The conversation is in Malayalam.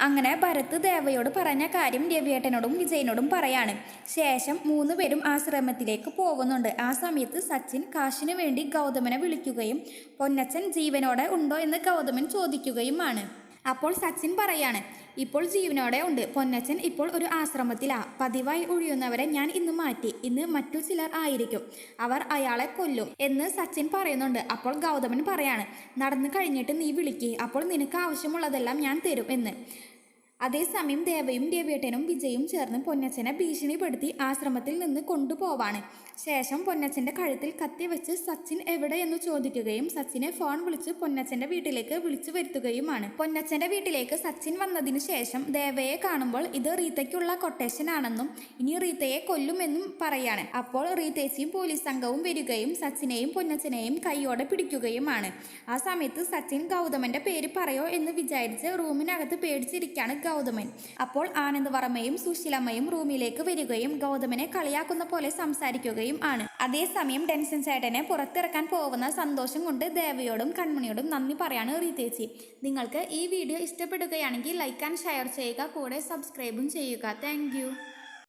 അങ്ങനെ ഭരത് ദേവയോട് പറഞ്ഞ കാര്യം രവിയേട്ടനോടും വിജയനോടും പറയാണ്. ശേഷം മൂന്ന് പേരും ആശ്രമത്തിലേക്ക് പോകുന്നുണ്ട്. ആ സമയത്ത് സച്ചിൻ കാശിനു വേണ്ടി ഗൗതമനെ വിളിക്കുകയും പൊന്നച്ചൻ ജീവനോടെ ഉണ്ടോ? എന്ന് ഗൗതമൻ ചോദിക്കുകയുമാണ്. അപ്പോൾ സച്ചിൻ പറയാണ് ഇപ്പോൾ ജീവനോടെ ഉണ്ട്. പൊന്നച്ചൻ ഇപ്പോൾ ഒരു ആശ്രമത്തിലാ. പതിവായി ഒഴിയുന്നവരെ ഞാൻ ഇന്ന് മാറ്റി. ഇന്ന് മറ്റു ചിലർ ആയിരിക്കും. അവർ അയാളെ കൊല്ലും. എന്ന് സച്ചിൻ പറയുന്നുണ്ട്. അപ്പോൾ ഗൗതമൻ പറയാണ് നടന്നു കഴിഞ്ഞിട്ട് നീ വിളിക്കേ. അപ്പോൾ നിനക്ക് ആവശ്യമുള്ളതെല്ലാം ഞാൻ തരും. എന്ന്. അതേസമയം ദേവയും രവിയേട്ടനും വിജയും ചേർന്ന് പൊന്നച്ചനെ ഭീഷണിപ്പെടുത്തി ആശ്രമത്തിൽ നിന്ന് കൊണ്ടുപോവാണ്. ശേഷം പൊന്നച്ചന്റെ കഴുത്തിൽ കത്തി വെച്ച് സച്ചിൻ എവിടെയെന്ന് ചോദിക്കുകയും സച്ചിനെ ഫോൺ വിളിച്ച് പൊന്നച്ചന്റെ വീട്ടിലേക്ക് വിളിച്ചു വരുത്തുകയുമാണ്. പൊന്നച്ചന്റെ വീട്ടിലേക്ക് സച്ചിൻ വന്നതിന് ശേഷം ദേവയെ കാണുമ്പോൾ ഇത് റീത്തയ്ക്കുള്ള കൊട്ടേഷൻ ആണെന്നും ഇനി റീത്തയെ കൊല്ലുമെന്നും പറയാണ്. അപ്പോൾ റീത്തേച്ചിയും പോലീസ് സംഘവും വരികയും സച്ചിനെയും പൊന്നച്ചനെയും കൈയോടെ പിടിക്കുകയുമാണ്. ആ സമയത്ത് സച്ചിൻ ഗൗതമന്റെ പേര് പറയോ എന്ന് വിചാരിച്ച് റൂമിനകത്ത് പേടിച്ചിരിക്കാണ് ഗൗതമൻ. അപ്പോൾ ആനന്ദ് വർമ്മയും സുശീലമ്മയും റൂമിലേക്ക് വരികയും ഗൗതമനെ കളിയാക്കുന്ന പോലെ സംസാരിക്കുകയും ആണ്. അതേസമയം ഡെൻസൻ ചേട്ടനെ പുറത്തിറക്കാൻ പോകുന്ന സന്തോഷം കൊണ്ട് ദേവയോടും കൺമണിയോടും നന്ദി പറയാണ് റീതേച്ചി നിങ്ങൾക്ക് ഈ വീഡിയോ ഇഷ്ടപ്പെടുകയാണെങ്കിൽ ലൈക്ക് ആൻഡ് ഷെയർ ചെയ്യുക. കൂടെ സബ്സ്ക്രൈബും ചെയ്യുക. താങ്ക്